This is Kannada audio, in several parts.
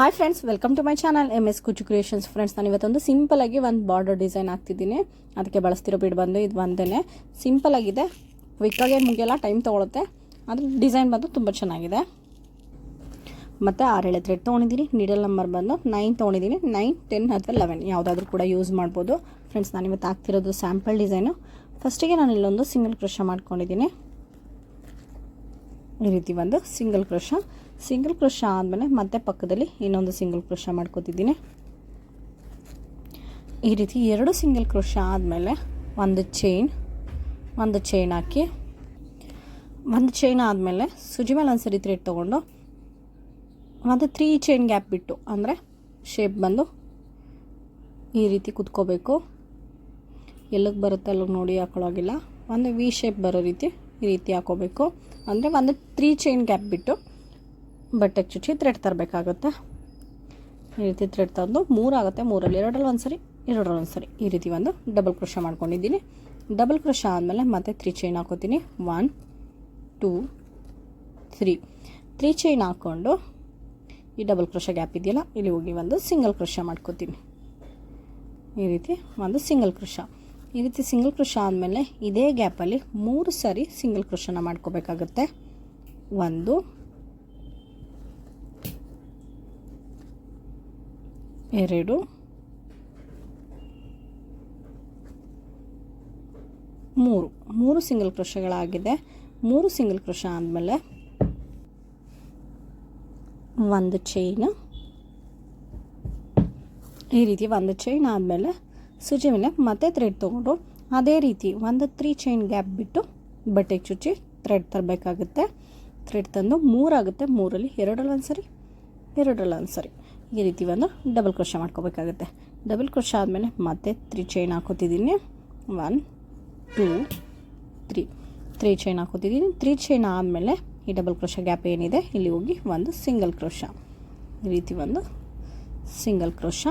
Hi friends welcome to my channel M S Kuchu creations friends ನಾನು ಇವತ್ತೊಂದು ಸಿಂಪಲ್ ಆಗಿ ಒಂದು ಬಾರ್ಡರ್ ಡಿಸೈನ್ ಹಾಕ್ತಿದ್ದೀನಿ. ಅದಕ್ಕೆ ಬಳಸ್ತಿರೋ ಬಿಡ್ ಬಂದು ಇದು ಒಂದೇ ಸಿಂಪಲ್ ಆಗಿದೆ ಕ್ವಿಕ್ಕಾಗೆ ಮುಗಿಯಲ್ಲ ಟೈಮ್ ತೊಗೊಳುತ್ತೆ. ಅದ್ರ ಡಿಸೈನ್ ಬಂದು ತುಂಬ ಚೆನ್ನಾಗಿದೆ. ಮತ್ತು ಆರೇಳೆ ಥ್ರೆಡ್ ತೊಗೊಂಡಿದ್ದೀನಿ ನೀಡಲ್ ನಂಬರ್ ಬಂದು ನೈನ್ ತೊಗೊಂಡಿದ್ದೀನಿ. ನೈನ್ ಟೆನ್ ಅಥವಾ ಲೆವೆನ್ ಯಾವುದಾದ್ರೂ ಕೂಡ ಯೂಸ್ ಮಾಡ್ಬೋದು. ಫ್ರೆಂಡ್ಸ್ ನಾನು ಇವತ್ತು ಹಾಕ್ತಿರೋದು ಸ್ಯಾಂಪಲ್ ಡಿಸೈನು ಫಸ್ಟಿಗೆ ನಾನು ಇಲ್ಲೊಂದು ಸಿಂಗಲ್ ಕ್ರೋಶ ಮಾಡ್ಕೊಂಡಿದ್ದೀನಿ. ಈ ರೀತಿ ಒಂದು ಸಿಂಗಲ್ ಕ್ರೋಶ ಸಿಂಗಲ್ ಕ್ರೋಶ ಆದಮೇಲೆ ಮತ್ತೆ ಪಕ್ಕದಲ್ಲಿ ಇನ್ನೊಂದು ಸಿಂಗಲ್ ಕ್ರೋಶ ಮಾಡ್ಕೋತಿದ್ದೀನಿ. ಈ ರೀತಿ ಎರಡು ಸಿಂಗಲ್ ಕ್ರೋಶ ಆದಮೇಲೆ ಒಂದು ಚೈನ್ ಒಂದು ಚೈನ್ ಹಾಕಿ, ಒಂದು ಚೈನ್ ಆದಮೇಲೆ ಸುಜಿ ಮೇಲೆ ಒಂದು ಸರಿ ಥ್ರೆಡ್ ತೊಗೊಂಡು ಮತ್ತು ತ್ರೀ ಚೈನ್ ಗ್ಯಾಪ್ ಬಿಟ್ಟು ಅಂದರೆ ಶೇಪ್ ಬಂದು ಈ ರೀತಿ ಕುತ್ಕೋಬೇಕು. ಎಲ್ಲಿಗೆ ಬರುತ್ತೆ ಅಲ್ಲಿಗೆ ನೋಡಿ ಹಾಕೊಳ್ಳೋಗಿಲ್ಲ ಒಂದು ವಿ ಶೇಪ್ ಬರೋ ರೀತಿ ಈ ರೀತಿ ಹಾಕೋಬೇಕು. ಅಂದರೆ ಒಂದು ತ್ರೀ ಚೈನ್ ಗ್ಯಾಪ್ ಬಿಟ್ಟು ಬಟ್ಟೆಗೆ ಚುಚ್ಚಿ ಥ್ರೆಡ್ ತರಬೇಕಾಗುತ್ತೆ. ಈ ರೀತಿ ಥ್ರೆಡ್ ತಂದು ಮೂರಾಗುತ್ತೆ, ಮೂರಲ್ಲಿ ಎರಡರಲ್ಲಿ ಒಂದು ಸರಿ ಎರಡರಲ್ಲಿ ಒಂದು ಸರಿ ಈ ರೀತಿ ಒಂದು ಡಬಲ್ ಕ್ರೋಶ ಮಾಡ್ಕೊಂಡಿದ್ದೀನಿ. ಡಬಲ್ ಕ್ರೋಶ ಆದಮೇಲೆ ಮತ್ತೆ ತ್ರೀ ಚೈನ್ ಹಾಕೋತೀನಿ. One two three three chain ಹಾಕ್ಕೊಂಡು ಈ ಡಬಲ್ ಕ್ರೋಶ ಗ್ಯಾಪ್ ಇದೆಯಲ್ಲ, ಇಲ್ಲಿ ಹೋಗಿ ಒಂದು ಸಿಂಗಲ್ ಕ್ರೋಶ ಮಾಡ್ಕೋತೀನಿ. ಈ ರೀತಿ ಒಂದು ಸಿಂಗಲ್ ಕ್ರೋಶ ಈ ರೀತಿ ಸಿಂಗಲ್ ಕ್ರೋಶ ಆದಮೇಲೆ ಇದೇ ಗ್ಯಾಪಲ್ಲಿ ಮೂರು ಸಾರಿ ಸಿಂಗಲ್ ಕ್ರೋಶನ ಮಾಡ್ಕೋಬೇಕಾಗುತ್ತೆ. ಒಂದು ಎರಡು. ಮೂರು. ಮೂರು ಸಿಂಗಲ್ ಕ್ರೋಶಗಳಾಗಿದೆ ಮೂರು ಸಿಂಗಲ್ ಕ್ರೋಶ ಆದಮೇಲೆ ಒಂದು ಚೈನ್ ಈ ರೀತಿ ಒಂದು ಚೈನ್ ಆದಮೇಲೆ ಸುಜಿ ಮೇಲೆ ಮತ್ತೆ ಥ್ರೆಡ್ ತೊಗೊಂಡು ಅದೇ ರೀತಿ ಒಂದು ತ್ರೀ ಚೈನ್ ಗ್ಯಾಪ್ ಬಿಟ್ಟು ಬಟ್ಟೆಗೆ ಚುಚ್ಚಿ ಥ್ರೆಡ್ ತರಬೇಕಾಗುತ್ತೆ. ಥ್ರೆಡ್ ತಂದು ಮೂರಾಗುತ್ತೆ. ಮೂರಲ್ಲಿ ಎರಡರಲ್ಲಿ ಒಂದು ಸರಿ ಎರಡರಲ್ಲಿ ಒಂದು ಸರಿ ಈ ರೀತಿ ಒಂದು ಡಬಲ್ ಕ್ರೋಶ ಮಾಡ್ಕೋಬೇಕಾಗುತ್ತೆ. ಡಬಲ್ ಕ್ರೋಶ ಆದಮೇಲೆ ಮತ್ತೆ three chain ಹಾಕೋತಿದ್ದೀನಿ. One two three three chain ಹಾಕೋತಿದ್ದೀನಿ. Three chain ಆದಮೇಲೆ ಈ ಡಬಲ್ ಕ್ರೋಶ ಗ್ಯಾಪ್ ಏನಿದೆ, ಇಲ್ಲಿ ಹೋಗಿ ಒಂದು ಸಿಂಗಲ್ ಕ್ರೋಶ ಈ ರೀತಿ ಒಂದು ಸಿಂಗಲ್ ಕ್ರೋಶ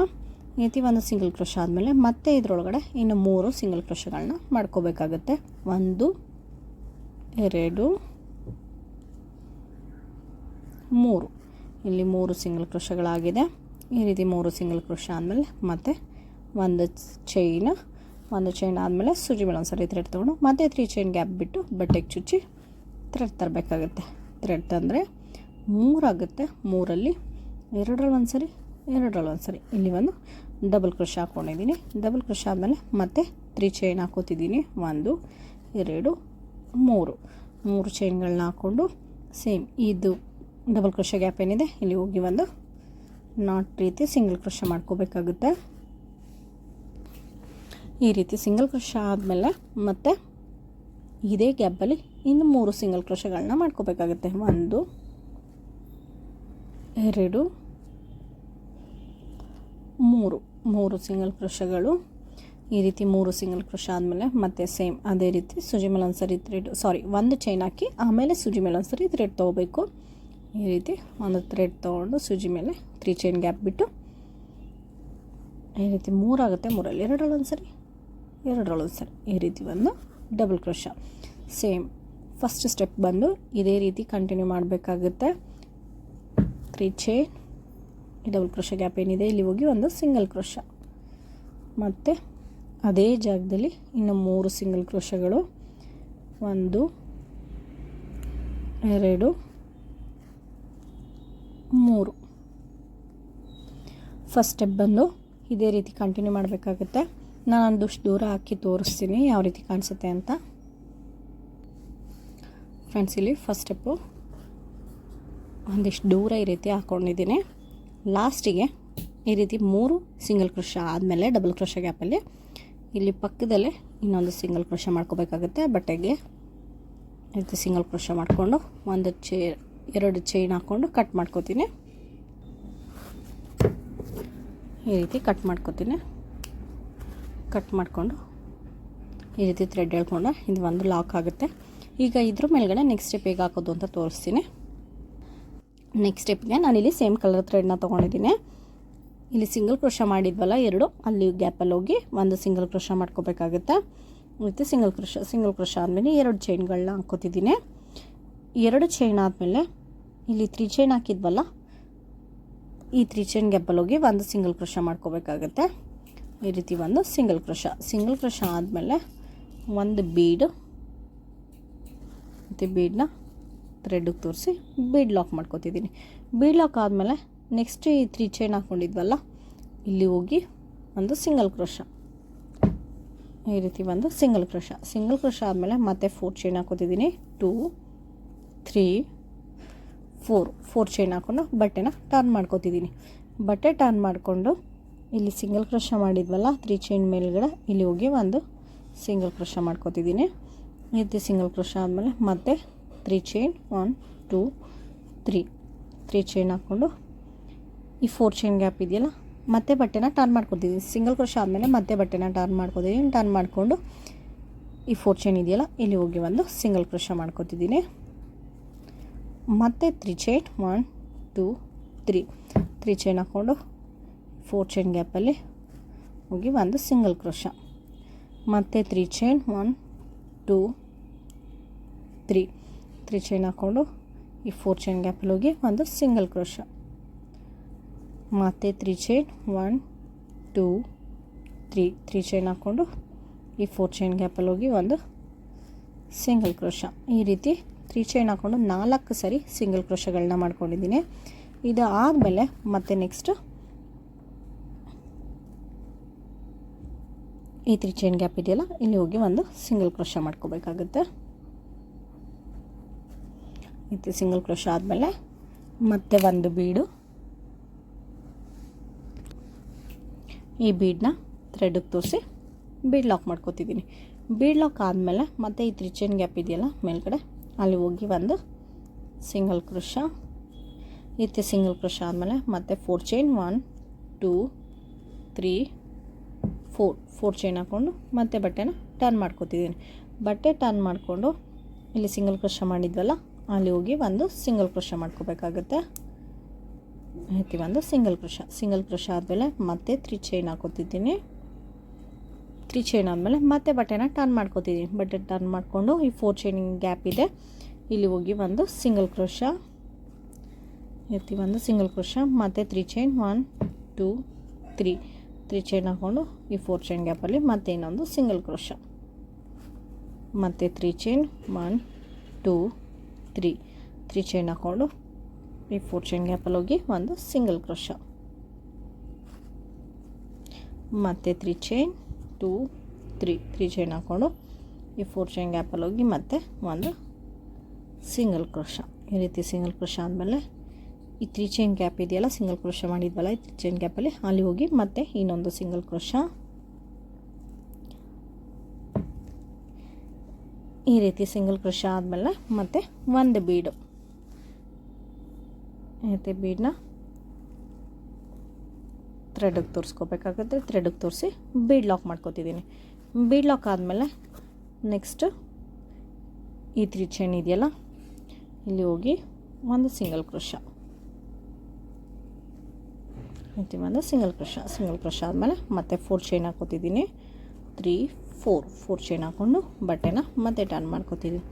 ಈ ರೀತಿ ಒಂದು ಸಿಂಗಲ್ ಕ್ರೋಶ ಆದಮೇಲೆ ಮತ್ತೆ ಇದರೊಳಗಡೆ ಇನ್ನು ಮೂರು ಸಿಂಗಲ್ ಕ್ರೋಶಗಳನ್ನ ಮಾಡ್ಕೋಬೇಕಾಗುತ್ತೆ. ಒಂದು, ಎರಡು, ಮೂರು. ಇಲ್ಲಿ ಮೂರು ಸಿಂಗಲ್ ಕ್ರೋಶಗಳಾಗಿದೆ ಈ ರೀತಿ ಮೂರು ಸಿಂಗಲ್ ಕ್ರೋಶ ಆದಮೇಲೆ ಮತ್ತೆ ಒಂದು ಚೈನ್ ಒಂದು ಚೈನ್ ಆದಮೇಲೆ ಸುಜಿ ಮೇಲೆ ಒಂದು ಸರಿ ಥ್ರೆಡ್ ತೊಗೊಂಡು ಮತ್ತೆ ತ್ರೀ ಚೈನ್ ಗ್ಯಾಪ್ ಬಿಟ್ಟು ಬಟ್ಟೆಗೆ ಚುಚ್ಚಿ ಥ್ರೆಡ್ ತರಬೇಕಾಗುತ್ತೆ. ಥ್ರೆಡ್ ತಂದರೆ ಮೂರಾಗುತ್ತೆ. ಮೂರಲ್ಲಿ ಎರಡರಲ್ಲಿ ಒಂದು ಸರಿ, ಎರಡರಲ್ಲಿ ಒಂದು ಸರಿ. ಇಲ್ಲಿ ಒಂದು ಡಬಲ್ ಕ್ರಷ್ ಹಾಕ್ಕೊಂಡಿದ್ದೀನಿ ಡಬಲ್ ಕ್ರಷ್ ಆದಮೇಲೆ ಮತ್ತೆ ತ್ರೀ ಚೈನ್ ಹಾಕೋತಿದ್ದೀನಿ. ಒಂದು, ಎರಡು, ಮೂರು. ಮೂರು ಚೈನ್ಗಳನ್ನ ಹಾಕ್ಕೊಂಡು ಸೇಮ್ ಇದು ಡಬಲ್ ಕ್ರೋಶ ಗ್ಯಾಪ್ ಏನಿದೆ, ಇಲ್ಲಿ ಹೋಗಿ ಒಂದು ನಾಟ್ ರೀತಿ ಸಿಂಗಲ್ ಕ್ರೋಶ ಮಾಡ್ಕೋಬೇಕಾಗುತ್ತೆ. ಈ ರೀತಿ ಸಿಂಗಲ್ ಕ್ರೋಶ ಆದಮೇಲೆ ಮತ್ತೆ ಇದೇ ಗ್ಯಾಪಲ್ಲಿ ಇನ್ನು ಮೂರು ಸಿಂಗಲ್ ಕ್ರೋಶಗಳನ್ನ ಮಾಡ್ಕೋಬೇಕಾಗುತ್ತೆ. ಒಂದು, ಎರಡು, ಮೂರು ಮೂರು ಸಿಂಗಲ್ ಕ್ರೋಶಗಳು ಈ ರೀತಿ ಮೂರು ಸಿಂಗಲ್ ಕ್ರೋಶ ಆದಮೇಲೆ ಮತ್ತೆ ಸೇಮ್ ಅದೇ ರೀತಿ ಸುಜಿ ಮೇಲೆ ಸರಿ ಥ್ರೆಡ್ ಸಾರಿ, ಒಂದು ಚೈನ್ ಹಾಕಿ ಆಮೇಲೆ ಸುಜಿ ಮೇಲೆ ಸರಿ ಥ್ರೆಡ್ ತೊಗೋಬೇಕು. ಈ ರೀತಿ ಒಂದು ಥ್ರೆಡ್ ತೊಗೊಂಡು ಸೂಜಿ ಮೇಲೆ ತ್ರೀ ಚೈನ್ ಗ್ಯಾಪ್ ಬಿಟ್ಟು ಈ ರೀತಿ ಮೂರಾಗುತ್ತೆ ಮೂರಲ್ಲಿ. ಎರಡರಲ್ಲಿ ಒಂದು ಸರಿ ಎರಡರಲ್ಲಿ ಒಂದು ಸರಿ. ಈ ರೀತಿ ಒಂದು double crochet same first step ಬಂದು ಇದೇ ರೀತಿ ಕಂಟಿನ್ಯೂ ಮಾಡಬೇಕಾಗುತ್ತೆ. ತ್ರೀ ಚೈನ್ ಈ ಡಬಲ್ ಕ್ರೋಶ ಗ್ಯಾಪ್ ಏನಿದೆ, ಇಲ್ಲಿ ಹೋಗಿ ಒಂದು ಸಿಂಗಲ್ ಕ್ರೋಶ ಮತ್ತು ಅದೇ ಜಾಗದಲ್ಲಿ ಇನ್ನು ಮೂರು ಸಿಂಗಲ್ ಕ್ರೋಶಗಳು ಒಂದು, ಎರಡು ಮೂರು. ಫಸ್ಟ್ ಸ್ಟೆಪ್ ಬಂದು ಇದೇ ರೀತಿ ಕಂಟಿನ್ಯೂ ಮಾಡಬೇಕಾಗುತ್ತೆ. ನಾನು ಒಂದಷ್ಟು ದೂರ ಹಾಕಿ ತೋರಿಸ್ತೀನಿ ಯಾವ ರೀತಿ ಕಾಣಿಸುತ್ತೆ ಅಂತ. ಫ್ರೆಂಡ್ಸ್ ಇಲ್ಲಿ ಫಸ್ಟ್ ಸ್ಟೆಪ್ಪು ಒಂದಿಷ್ಟು ದೂರ ಈ ರೀತಿ ಹಾಕ್ಕೊಂಡಿದ್ದೀನಿ ಲಾಸ್ಟಿಗೆ ಈ ರೀತಿ ಮೂರು ಸಿಂಗಲ್ ಕ್ರೋಶ ಆದಮೇಲೆ ಡಬಲ್ ಕ್ರೋಶ ಗ್ಯಾಪಲ್ಲಿ ಇಲ್ಲಿ ಪಕ್ಕದಲ್ಲೇ ಇನ್ನೊಂದು ಸಿಂಗಲ್ ಕ್ರೋಶ ಮಾಡ್ಕೋಬೇಕಾಗುತ್ತೆ. ಬಟ್ಟೆಗೆ ಈ ರೀತಿ ಸಿಂಗಲ್ ಕ್ರೋಶ ಮಾಡಿಕೊಂಡು ಒಂದು ಚೇ ಎರಡು ಚೈನ್ ಹಾಕ್ಕೊಂಡು ಕಟ್ ಮಾಡ್ಕೋತೀನಿ. ಈ ರೀತಿ ಕಟ್ ಮಾಡ್ಕೋತೀನಿ. ಕಟ್ ಮಾಡಿಕೊಂಡು ಈ ರೀತಿ ಥ್ರೆಡ್ ಹೇಳ್ಕೊಂಡು ಇದು ಒಂದು ಲಾಕ್ ಆಗುತ್ತೆ. ಈಗ ಇದ್ರ ಮೇಲ್ಗಡೆ ನೆಕ್ಸ್ಟ್ ಸ್ಟೆಪ್ ಹೇಗೆ ಹಾಕೋದು ಅಂತ ತೋರಿಸ್ತೀನಿ. ನೆಕ್ಸ್ಟ್ ಸ್ಟೆಪ್ಗೆ ನಾನಿಲ್ಲಿ ಸೇಮ್ ಕಲರ್ ಥ್ರೆಡ್ನ ತೊಗೊಂಡಿದ್ದೀನಿ. ಇಲ್ಲಿ ಸಿಂಗಲ್ ಕ್ರೋಶ ಮಾಡಿದ್ವಲ್ಲ ಎರಡು, ಅಲ್ಲಿ ಗ್ಯಾಪಲ್ಲಿ ಹೋಗಿ ಒಂದು ಸಿಂಗಲ್ ಕ್ರೋಶ ಮಾಡ್ಕೋಬೇಕಾಗುತ್ತೆ. ಮತ್ತು ಸಿಂಗಲ್ ಕ್ರೋಶ ಸಿಂಗಲ್ ಕ್ರೋಶ ಆದಮೇಲೆ ಎರಡು ಚೈನ್ಗಳನ್ನ ಹಾಕ್ಕೋತಿದ್ದೀನಿ. ಎರಡು ಚೈನ್ ಆದಮೇಲೆ ಇಲ್ಲಿ ತ್ರೀ ಚೈನ್ ಹಾಕಿದ್ವಲ್ಲ, ಈ ತ್ರೀ ಚೈನ್ ಗೆಬ್ಬಲ್ ಹೋಗಿ ಒಂದು ಸಿಂಗಲ್ ಕ್ರೋಶ ಮಾಡ್ಕೋಬೇಕಾಗತ್ತೆ. ಈ ರೀತಿ ಒಂದು ಸಿಂಗಲ್ ಕ್ರೋಶ ಸಿಂಗಲ್ ಕ್ರೋಶ ಆದಮೇಲೆ ಒಂದು ಬೀಡು ಮತ್ತು ಬೀಡನ್ನ ಥ್ರೆಡ್ಗೆ ತೋರಿಸಿ ಬೀಡ್ ಲಾಕ್ ಮಾಡ್ಕೋತಿದ್ದೀನಿ. ಬೀಡ್ ಲಾಕ್ ಆದಮೇಲೆ ನೆಕ್ಸ್ಟ್ ಈ ತ್ರೀ ಚೈನ್ ಹಾಕ್ಕೊಂಡಿದ್ವಲ್ಲ ಇಲ್ಲಿ ಹೋಗಿ ಒಂದು ಸಿಂಗಲ್ ಕ್ರೋಶ ಈ ರೀತಿ ಒಂದು ಸಿಂಗಲ್ ಕ್ರೋಶ ಸಿಂಗಲ್ ಕ್ರೋಶ ಆದಮೇಲೆ ಮತ್ತೆ four chain ಹಾಕೋತಿದ್ದೀನಿ. Two three four four chain ಹಾಕ್ಕೊಂಡು ಬಟ್ಟೆನ ಟರ್ನ್ ಮಾಡ್ಕೋತಿದ್ದೀನಿ ಬಟ್ಟೆ ಟರ್ನ್ ಮಾಡಿಕೊಂಡು ಇಲ್ಲಿ ಸಿಂಗಲ್ ಕ್ರಶ ಮಾಡಿದ್ವಲ್ಲ ತ್ರೀ ಚೈನ್ ಮೇಲ್ಗಡೆ ಇಲ್ಲಿ ಹೋಗಿ ಒಂದು ಸಿಂಗಲ್ ಕ್ರಷ ಮಾಡ್ಕೋತಿದ್ದೀನಿ ಈ ರೀತಿ ಸಿಂಗಲ್ ಕ್ರಶ ಆದಮೇಲೆ ಮತ್ತೆ three chain one two three three chain ಹಾಕ್ಕೊಂಡು ಈ ಫೋರ್ ಚೈನ್ ಗ್ಯಾಪ್ ಇದೆಯಲ್ಲ, ಮತ್ತೆ ಬಟ್ಟೆನ ಟರ್ನ್ ಮಾಡ್ಕೊತಿದ್ದೀನಿ ಸಿಂಗಲ್ ಕ್ರಶ ಆದಮೇಲೆ ಮತ್ತೆ ಬಟ್ಟೆನ ಟರ್ನ್ ಮಾಡ್ಕೊತಿದ್ದೀನಿ ಟರ್ನ್ ಮಾಡಿಕೊಂಡು ಈ ಫೋರ್ ಚೈನ್ ಇದೆಯಲ್ಲ, ಇಲ್ಲಿ ಹೋಗಿ ಒಂದು ಸಿಂಗಲ್ ಕ್ರಷ ಮಾಡ್ಕೊತಿದ್ದೀನಿ ಮತ್ತೆ three chain one, two, three. Three chain ಹಾಕ್ಕೊಂಡು ಫೋರ್ ಚೈನ್ ಗ್ಯಾಪಲ್ಲಿ ಹೋಗಿ ಒಂದು ಸಿಂಗಲ್ ಕ್ರೋಶ. ಮತ್ತೆ three chain one, two, three. Three chain ಹಾಕ್ಕೊಂಡು ಈ ಫೋರ್ ಚೈನ್ ಗ್ಯಾಪಲ್ಲಿ ಹೋಗಿ ಒಂದು ಸಿಂಗಲ್ ಕ್ರೋಶ. ಮತ್ತು three chain one, two, three. Three chain ಹಾಕ್ಕೊಂಡು ಈ ಫೋರ್ ಚೈನ್ ಗ್ಯಾಪಲ್ಲಿ ಹೋಗಿ ಒಂದು ಸಿಂಗಲ್ ಕ್ರೋಶ. ಈ ರೀತಿ ತ್ರೀ ಚೈನ್ ಹಾಕ್ಕೊಂಡು ನಾಲ್ಕು ಸರಿ ಸಿಂಗಲ್ ಕ್ರೋಶಗಳನ್ನ ಮಾಡ್ಕೊಂಡಿದ್ದೀನಿ. ಇದು ಆದಮೇಲೆ ಮತ್ತೆ ನೆಕ್ಸ್ಟ್ ಈ ತ್ರೀ ಚೈನ್ ಗ್ಯಾಪ್ ಇದೆಯಲ್ಲ, ಇಲ್ಲಿ ಹೋಗಿ ಒಂದು ಸಿಂಗಲ್ ಕ್ರೋಶ ಮಾಡ್ಕೋಬೇಕಾಗುತ್ತೆ. ಇದು ಸಿಂಗಲ್ ಕ್ರೋಶ ಆದಮೇಲೆ ಮತ್ತೆ ಒಂದು ಬೀಡು ಈ ಬೀಡನ್ನ ಥ್ರೆಡ್ಗೆ ತೋರಿಸಿ ಬೀಡ್ ಲಾಕ್ ಮಾಡ್ಕೋತಿದ್ದೀನಿ. ಬೀಡ್ ಲಾಕ್ ಆದಮೇಲೆ ಮತ್ತೆ ಈ ತ್ರಿಚೇನ್ ಚೈನ್ ಗ್ಯಾಪ್ ಇದೆಯಲ್ಲ, ಮೇಲ್ಗಡೆ ಅಲ್ಲಿ ಹೋಗಿ ಒಂದು ಸಿಂಗಲ್ ಕ್ರೋಶ ರೀತಿ ಸಿಂಗಲ್ ಕ್ರೋಶ ಆದಮೇಲೆ ಮತ್ತೆ four chain one two three four four chain ಹಾಕ್ಕೊಂಡು ಮತ್ತೆ ಬಟ್ಟೆನ ಟರ್ನ್ ಮಾಡ್ಕೋತಿದ್ದೀನಿ. ಬಟ್ಟೆ ಟರ್ನ್ ಮಾಡಿಕೊಂಡು ಇಲ್ಲಿ ಸಿಂಗಲ್ ಕ್ರೋಶ ಮಾಡಿದ್ವಲ್ಲ, ಅಲ್ಲಿ ಹೋಗಿ ಒಂದು ಸಿಂಗಲ್ ಕ್ರೋಶ ಮಾಡ್ಕೋಬೇಕಾಗುತ್ತೆ. ಐತಿ ಒಂದು ಸಿಂಗಲ್ ಕ್ರೋಶ ಸಿಂಗಲ್ ಕ್ರೋಶ ಆದಮೇಲೆ ಮತ್ತೆ ತ್ರೀ ಚೈನ್ ಹಾಕೋತಿದ್ದೀನಿ. ತ್ರೀ ಚೈನ್ ಆದಮೇಲೆ ಮತ್ತೆ ಬಟ್ಟೆನ ಟರ್ನ್ ಮಾಡ್ಕೋತಿದ್ದೀನಿ ಬಟ್ಟೆ ಟರ್ನ್ ಮಾಡಿಕೊಂಡು ಈ ಫೋರ್ ಚೈನ್ ಗ್ಯಾಪ್ ಇದೆ. ಇಲ್ಲಿ ಹೋಗಿ ಒಂದು ಸಿಂಗಲ್ ಕ್ರೋಶ ಎತ್ತಿ ಒಂದು ಸಿಂಗಲ್ ಕ್ರೋಶ ಮತ್ತು three chain one two three three chain ಹಾಕ್ಕೊಂಡು ಈ ಫೋರ್ ಚೈನ್ ಗ್ಯಾಪಲ್ಲಿ ಮತ್ತೆ ಇನ್ನೊಂದು ಸಿಂಗಲ್ ಕ್ರೋಶ ಮತ್ತು three chain one two three three chain ಹಾಕ್ಕೊಂಡು ಈ ಫೋರ್ ಚೈನ್ ಗ್ಯಾಪಲ್ಲಿ ಹೋಗಿ ಒಂದು ಸಿಂಗಲ್ ಕ್ರೋಶ ಮತ್ತು three chain two, three three chain ಹಾಕ್ಕೊಂಡು ಈ ಫೋರ್ ಚೈನ್ ಗ್ಯಾಪಲ್ಲಿ ಹೋಗಿ ಮತ್ತೆ ಒಂದು ಸಿಂಗಲ್ ಕ್ರೋಶ ಈ ರೀತಿ ಸಿಂಗಲ್ ಕ್ರೋಶ ಆದಮೇಲೆ ಈ ತ್ರೀ ಚೈನ್ ಗ್ಯಾಪ್ ಇದೆಯಲ್ಲ ಸಿಂಗಲ್ ಕ್ರೋಶ ಮಾಡಿದ್ವಲ್ಲ, ಈ ತ್ರೀ ಚೈನ್ ಗ್ಯಾಪಲ್ಲಿ ಅಲ್ಲಿ ಹೋಗಿ ಮತ್ತೆ ಇನ್ನೊಂದು ಸಿಂಗಲ್ ಕ್ರೋಶ ಈ ರೀತಿ ಸಿಂಗಲ್ ಕ್ರೋಶ ಆದಮೇಲೆ ಮತ್ತೆ ಒಂದು ಬೀಡು ಮತ್ತು ಬೀಡನ್ನ ಥ್ರೆಡ್ಗೆ ತೋರಿಸ್ಕೋಬೇಕಾಗುತ್ತೆ, ಥ್ರೆಡ್ಗೆ ತೋರಿಸಿ ಬೀಡ್ ಲಾಕ್ ಮಾಡ್ಕೋತಿದ್ದೀನಿ. ಬೀಡ್ ಲಾಕ್ ಆದಮೇಲೆ ನೆಕ್ಸ್ಟ್ ಈ ತ್ರೀ ಚೈನ್ ಇದೆಯಲ್ಲ, ಇಲ್ಲಿ ಹೋಗಿ ಒಂದು ಸಿಂಗಲ್ ಕ್ರೋಶ ಮತ್ತೆ ಒಂದು ಸಿಂಗಲ್ ಕ್ರೋಶ ಸಿಂಗಲ್ ಕ್ರೋಶ ಆದಮೇಲೆ ಮತ್ತೆ ಫೋರ್ ಚೈನ್ ಹಾಕೋತಿದ್ದೀನಿ. ತ್ರೀ, ಫೋರ್ ಫೋರ್ ಚೈನ್ ಹಾಕ್ಕೊಂಡು ಬಟ್ಟೆನ ಮತ್ತೆ ಟರ್ನ್ ಮಾಡ್ಕೋತಿದ್ದೀನಿ.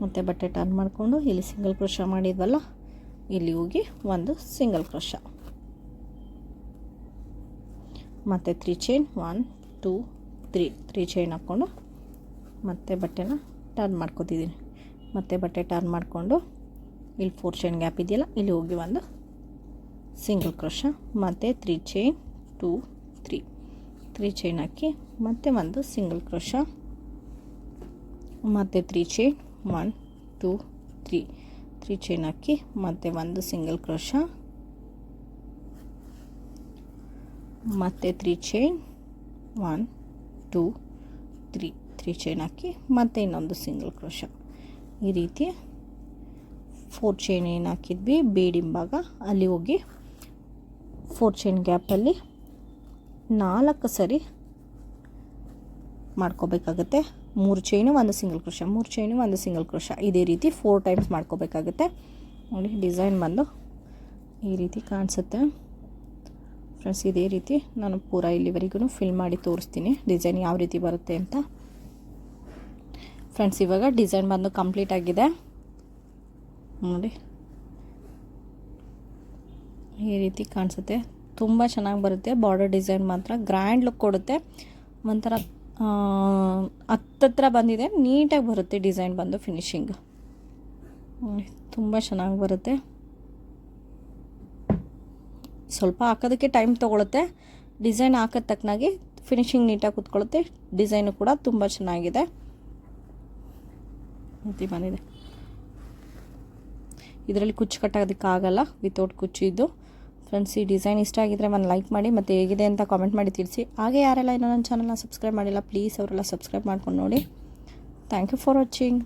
ಮತ್ತು ಬಟ್ಟೆ ಟರ್ನ್ ಮಾಡಿಕೊಂಡು ಇಲ್ಲಿ ಸಿಂಗಲ್ ಕ್ರೋಶ ಮಾಡಿದ್ವಲ್ಲ, ಇಲ್ಲಿ ಹೋಗಿ ಒಂದು ಸಿಂಗಲ್ ಕ್ರೋಶ ಮತ್ತು three chain one two three three chain ಹಾಕ್ಕೊಂಡು ಮತ್ತೆ ಬಟ್ಟೆನ ಟರ್ನ್ ಮಾಡ್ಕೋತಿದ್ದೀನಿ. ಮತ್ತೆ ಬಟ್ಟೆ ಟರ್ನ್ ಮಾಡಿಕೊಂಡು ಇಲ್ಲಿ ಫೋರ್ ಚೈನ್ ಗ್ಯಾಪ್ ಇದೆಯಲ್ಲ, ಇಲ್ಲಿ ಹೋಗಿ ಒಂದು ಸಿಂಗಲ್ ಕ್ರೋಶ ಮತ್ತು three chain two three three chain ಹಾಕಿ ಮತ್ತೆ ಒಂದು ಸಿಂಗಲ್ ಕ್ರೋಶ ಮತ್ತು three chain one two three three chain ಹಾಕಿ ಮತ್ತೆ ಒಂದು ಸಿಂಗಲ್ ಕ್ರೋಶ ಮತ್ತು three chain one two three three chain ಹಾಕಿ ಮತ್ತೆ ಇನ್ನೊಂದು ಸಿಂಗಲ್ ಕ್ರೋಶ ಈ ರೀತಿ ಫೋರ್ ಚೈನ್ ಏನು ಹಾಕಿದ್ವಿ? ಬೇಡಿಂಬಾಗ ಅಲ್ಲಿ ಹೋಗಿ ಫೋರ್ ಚೈನ್ ಗ್ಯಾಪಲ್ಲಿ ನಾಲ್ಕು ಸರಿ ಮಾಡ್ಕೋಬೇಕಾಗತ್ತೆ. ಮೂರು ಚೈನು ಒಂದು ಸಿಂಗಲ್ ಕ್ರೋಶ ಮೂರು ಚೈನು ಒಂದು ಸಿಂಗಲ್ ಕ್ರೋಶ ಇದೇ ರೀತಿ ಫೋರ್ ಟೈಮ್ಸ್ ಮಾಡ್ಕೋಬೇಕಾಗುತ್ತೆ. ನೋಡಿ ಡಿಸೈನ್ ಬಂದು ಈ ರೀತಿ ಕಾಣಿಸುತ್ತೆ. ಫ್ರೆಂಡ್ಸ್ ಇದೇ ರೀತಿ ನಾನು ಪೂರ ಇಲ್ಲಿವರೆಗೂ ಫಿಲ್ ಮಾಡಿ ತೋರಿಸ್ತೀನಿ ಡಿಸೈನ್ ಯಾವ ರೀತಿ ಬರುತ್ತೆ ಅಂತ. ಫ್ರೆಂಡ್ಸ್ ಇವಾಗ ಡಿಸೈನ್ ಬಂದು ಕಂಪ್ಲೀಟ್ ಆಗಿದೆ. ನೋಡಿ. ಈ ರೀತಿ ಕಾಣಿಸುತ್ತೆ. ತುಂಬ ಚೆನ್ನಾಗಿ ಬರುತ್ತೆ. ಬಾರ್ಡರ್ ಡಿಸೈನ್ ಮಾತ್ರ ಗ್ರ್ಯಾಂಡ್ ಲುಕ್ ಕೊಡುತ್ತೆ. ಒಂಥರ ಹತ್ತತ್ರ ಬಂದಿದೆ. ನೀಟಾಗಿ ಬರುತ್ತೆ ಡಿಸೈನ್ ಬಂದು ಫಿನಿಶಿಂಗ್ ತುಂಬ ಚೆನ್ನಾಗಿ ಬರುತ್ತೆ. ಸ್ವಲ್ಪ ಹಾಕೋದಕ್ಕೆ ಟೈಮ್ ತೊಗೊಳುತ್ತೆ. ಡಿಸೈನ್ ಹಾಕೋದ್ ತಕ್ಕನಾಗಿ ಫಿನಿಶಿಂಗ್ ನೀಟಾಗಿ ಕೂತ್ಕೊಳ್ಳುತ್ತೆ. ಡಿಸೈನು ಕೂಡ ತುಂಬ ಚೆನ್ನಾಗಿದೆ. ಬಂದಿದೆ ಇದರಲ್ಲಿ ಕುಚ್ಚು ಕಟ್ಟೋದಕ್ಕಾಗಲ್ಲ ವಿತೌಟ್ ಕುಚ್ಚು ಇದ್ದು ಫ್ರೆಂಡ್ಸ್ ಈ ಡಿಸೈನ್ ಇಷ್ಟ ಆಗಿದ್ರೆ ಒಂದು ಲೈಕ್ ಮಾಡಿ, ಮತ್ತು ಹೇಗಿದೆ ಅಂತ ಕಾಮೆಂಟ್ ಮಾಡಿ ತಿಳಿಸಿ. ಹಾಗೆ ಯಾರೆಲ್ಲ ಇನ್ನೂ ನನ್ನ ಚಾನಲ್ನ ಸಬ್ಸ್ಕ್ರೈಬ್ ಮಾಡಿಲ್ಲ ಪ್ಲೀಸ್ ಅವರೆಲ್ಲ ಸಬ್ಸ್ಕ್ರೈಬ್ ಮಾಡ್ಕೊಂಡು ನೋಡಿ. Thank you for watching